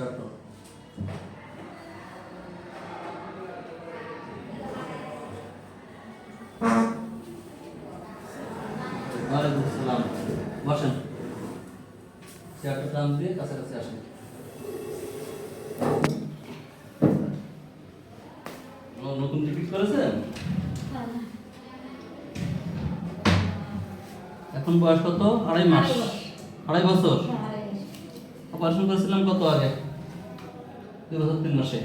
Start ওয়ালাইকুম আসসালাম। বসেন। চেয়ারটা টান দিয়ে কাছাকাছি আসেন। নতুন টিকিট করেছেন? এখন বয়স কত? আড়াই মাস। আড়াই বছর। অপারেশন করেছিলাম কত আগে? দুই বছর তিন মাসে।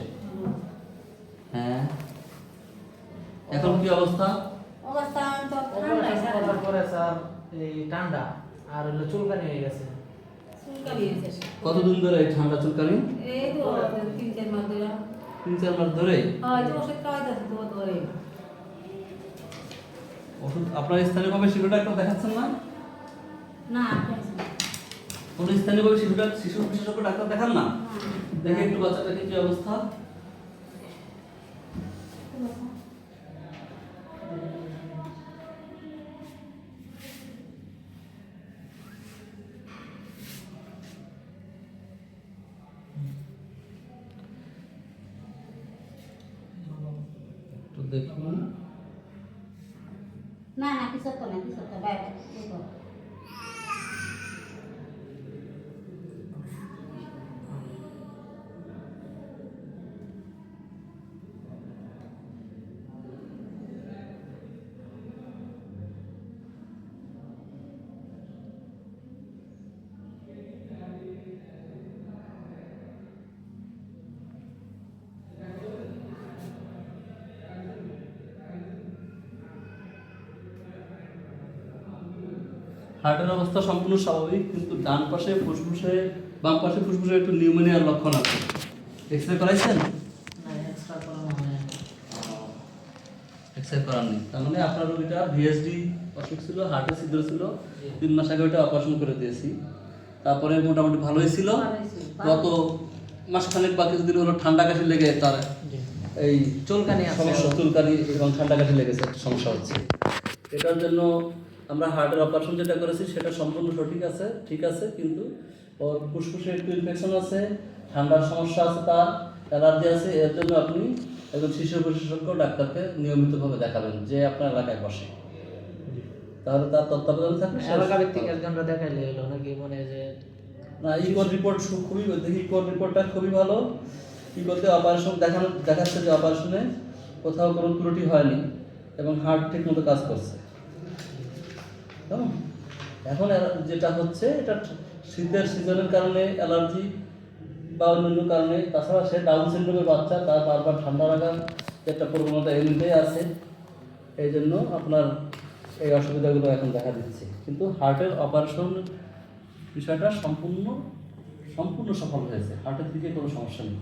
হ্যাঁ। এখন কি অবস্থা? অবস্থা তো অপারেশন করার স্যার এই ঠান্ডা। আর হলো চুলকানি হয়ে গেছে। চুলকানি কতদিন ধরে ঠান্ডা চুলকানি? এই তো তিন চার মাস ধরে। তিন চার মাস ধরে? হয় ওষুধ খাওয়াইতেছে তো ধরে ওষুধ আপনার স্থানীয়ভাবে শিশু ডাক্তার দেখাচ্ছেন না? না কোনো স্থানীয়ভাবে শিশু ডাক্তার শিশু বিশেষজ্ঞ ডাক্তার দেখান না? দেখে একটু বাচ্চাটাকে কি অবস্থা? দেখুন না না কিছু তো না কিছু তো বাইরে হার্টের অবস্থা সম্পূর্ণ স্বাভাবিক কিন্তু ডান পাশে ফুসফুসে বাম পাশে ফুসফুসে একটু নিউমোনিয়ার লক্ষণ আছে। X ray করাইছেন? না এক্সট্রা করানো হয় এক্স রে করাননি তার মানে আপনার রোগীটা ভিএসডি অসুখ ছিল হার্টে ছিদ্র ছিল তিন মাস আগে ওটা অপারেশন করে দিয়েছি। তারপরে মোটামুটি ভালোই ছিল। গত মাসখানেক বা কিছুদিন হলো ঠান্ডা কাশি লেগে তার এই চুলকানি সমস্যা চুলকানি এবং ঠান্ডা কাশি লেগেছে সমস্যা হচ্ছে। এটার জন্য আমরা হার্টের অপারেশন যেটা করেছি সেটা সম্পূর্ণ সঠিক আছে ঠিক আছে কিন্তু ওর ফুসফুসে একটু ইনফেকশন আছে ঠান্ডার সমস্যা আছে তার অ্যালার্জি আছে এর জন্য আপনি একজন শিশু বিশেষজ্ঞ ডাক্তারকে নিয়মিতভাবে দেখাবেন যে আপনার এলাকায় বসে। তাহলে তার তত্ত্বাবধানে থাকবে সে এলাকা ভিত্তিক সুস্থ একজনরা দেখাইলে হলো নাকি মনে যে না ইকোর রিপোর্ট খুবই দেখি ইকোর রিপোর্টটা খুবই ভালো। ইকোতে অপারেশন দেখানো দেখাচ্ছে যে অপারেশনে কোথাও কোনো ত্রুটি হয়নি এবং হার্ট ঠিক মতো কাজ করছে। এখন যেটা হচ্ছে, এটা শীতের সিজনের কারণে অ্যালার্জি বা অন্যান্য কারণে, তাছাড়া সে ডাউন সিন্ড্রোমের বাচ্চা, তার বারবার ঠান্ডা লাগার একটা প্রবণতা এমনিতেই আছে, এই জন্য আপনার এই অসুবিধাগুলো এখন দেখা দিচ্ছে। কিন্তু হার্টের অপারেশন বিষয়টা সম্পূর্ণ সম্পূর্ণ সফল হয়েছে। হার্টের দিকে কোনো সমস্যা নেই।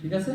ঠিক আছে?